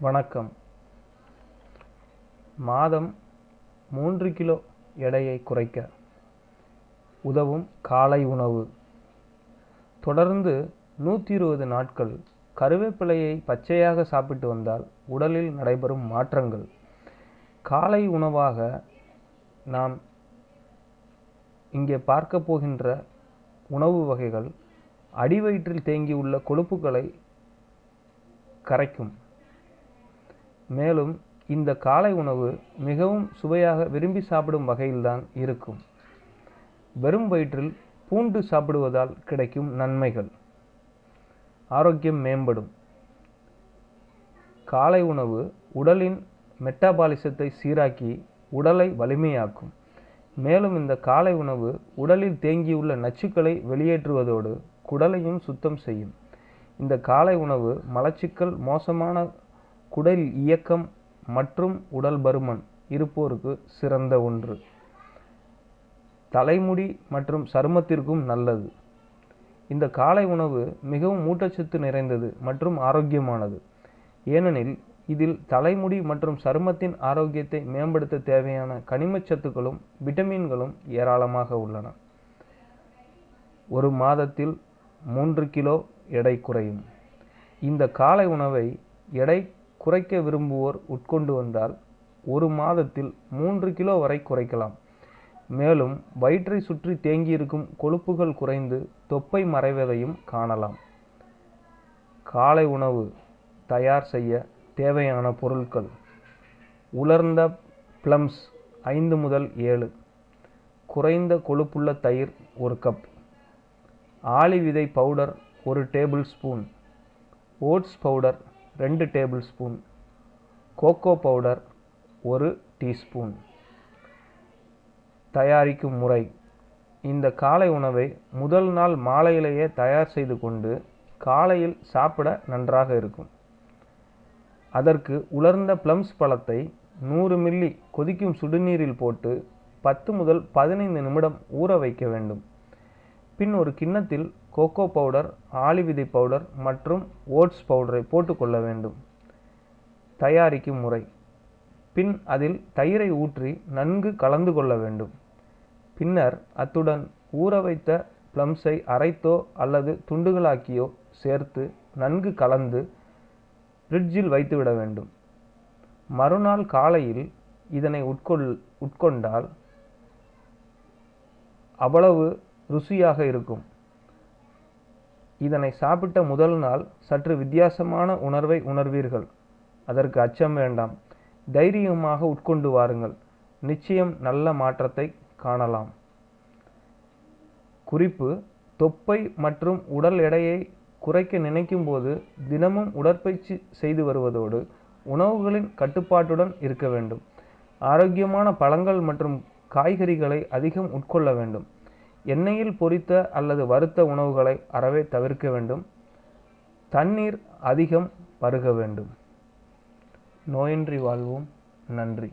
வணக்கம். மாதம் மூன்று கிலோ எடையை குறைக்க உதவும் காலை உணவு. தொடர்ந்து நூற்றி இருபது நாட்கள் கருவேப்பிலையை பச்சையாக சாப்பிட்டு வந்தால் உடலில் நடைபெறும் மாற்றங்கள். காலை உணவாக நாம் இங்கே பார்க்க போகின்ற உணவு வகைகள் அடிவயிற்றில் தேங்கியுள்ள கொழுப்புகளை கரைக்கும். மேலும் இந்த காலை உணவு மிகவும் சுவையாக விரும்பி சாப்பிடும் வகையில்தான் இருக்கும். வெறும் வயிற்றில் பூண்டு சாப்பிடுவதால் கிடைக்கும் நன்மைகள். ஆரோக்கியம் மேம்படும். காலை உணவு உடலின் மெட்டாபாலிசத்தை சீராக்கி உடலை வலிமையாக்கும். மேலும் இந்த காலை உணவு உடலில் தேங்கியுள்ள நச்சுக்களை வெளியேற்றுவதோடு குடலையும் சுத்தம் செய்யும். இந்த காலை உணவு மலச்சிக்கல் மோசமான குடல் இயக்கம் மற்றும் உடல் பருமன் இருப்போருக்கு சிறந்த ஒன்று. தலைமுடி மற்றும் சருமத்திற்கும் நல்லது. இந்த காலை உணவு மிகவும் ஊட்டச்சத்து நிறைந்தது மற்றும் ஆரோக்கியமானது. ஏனெனில் இதில் தலைமுடி மற்றும் சருமத்தின் ஆரோக்கியத்தை மேம்படுத்த தேவையான கனிமச்சத்துக்களும் விட்டமின்களும் ஏராளமாக உள்ளன. ஒரு மாதத்தில் மூன்று கிலோ எடை குறையும். இந்த காலை உணவை எடை குறைக்க விரும்புவோர் உட்கொண்டு வந்தால் ஒரு மாதத்தில் மூன்று கிலோ வரை குறைக்கலாம். மேலும் வயிற்றை சுற்றி தேங்கியிருக்கும் கொழுப்புகள் குறைந்து தொப்பை மறைவதையும் காணலாம். காலை உணவு தயார் செய்ய தேவையான பொருட்கள். உலர்ந்த ப்ளம்ஸ் ஐந்து முதல் ஏழு. குறைந்த கொழுப்புள்ள தயிர் ஒரு கப் ஆளி விதை பவுடர் ஒரு டேபிள் ஸ்பூன். ஓட்ஸ் பவுடர் ரெண்டு டேபிள் ஸ்பூன் கோகோ பவுடர் ஒரு டீஸ்பூன். தயாரிக்கும் முறை. இந்த காலை உணவை முதல் நாள் மாலையிலேயே தயார் செய்து கொண்டு காலையில் சாப்பிட நன்றாக இருக்கும். அதற்கு உலர்ந்த ப்ளம்ஸ் பழத்தை நூறு மில்லி கொதிக்கும் சுடுநீரில் போட்டு பத்து முதல் பதினைந்து நிமிடம் ஊற வைக்க வேண்டும். பின் ஒரு கிண்ணத்தில் கோகோ பவுடர் ஆலிவிதை பவுடர் மற்றும் ஓட்ஸ் பவுடரை போட்டுக்கொள்ள வேண்டும். தயாரிக்கும் முறை. பின் அதில் தயிரை ஊற்றி நன்கு கலந்து கொள்ள வேண்டும். பின்னர் அத்துடன் ஊற வைத்த ப்ளம்ஸை அரைத்தோ அல்லது துண்டுகளாக்கியோ சேர்த்து நன்கு கலந்து ஃப்ரிட்ஜில் வைத்துவிட வேண்டும். மறுநாள் காலையில் இதனை உட்கொள் உட்கொண்டால் அவ்வளவு ருசியாக இருக்கும். இதனை சாப்பிட்ட முதல் நாள் சற்று வித்தியாசமான உணர்வை உணர்வீர்கள். அதற்கு அச்சம் வேண்டாம். தைரியமாக உட்கொண்டு வாருங்கள். நிச்சயம் நல்ல மாற்றத்தை காணலாம். குறிப்பு தொப்பை மற்றும் உடல் எடையை குறைக்க நினைக்கும் போது தினமும் உடற்பயிற்சி செய்து வருவதோடு உணவுகளின் கட்டுப்பாட்டுடன் இருக்க வேண்டும். ஆரோக்கியமான பழங்கள் மற்றும் காய்கறிகளை அதிகம் உட்கொள்ள வேண்டும். எண்ணெயில் பொரித்த அல்லது வறுத்த உணவுகளை அறவே தவிர்க்க வேண்டும். தண்ணீர் அதிகம் பருக வேண்டும். நோயின்றி வாழ்வோம். நன்றி.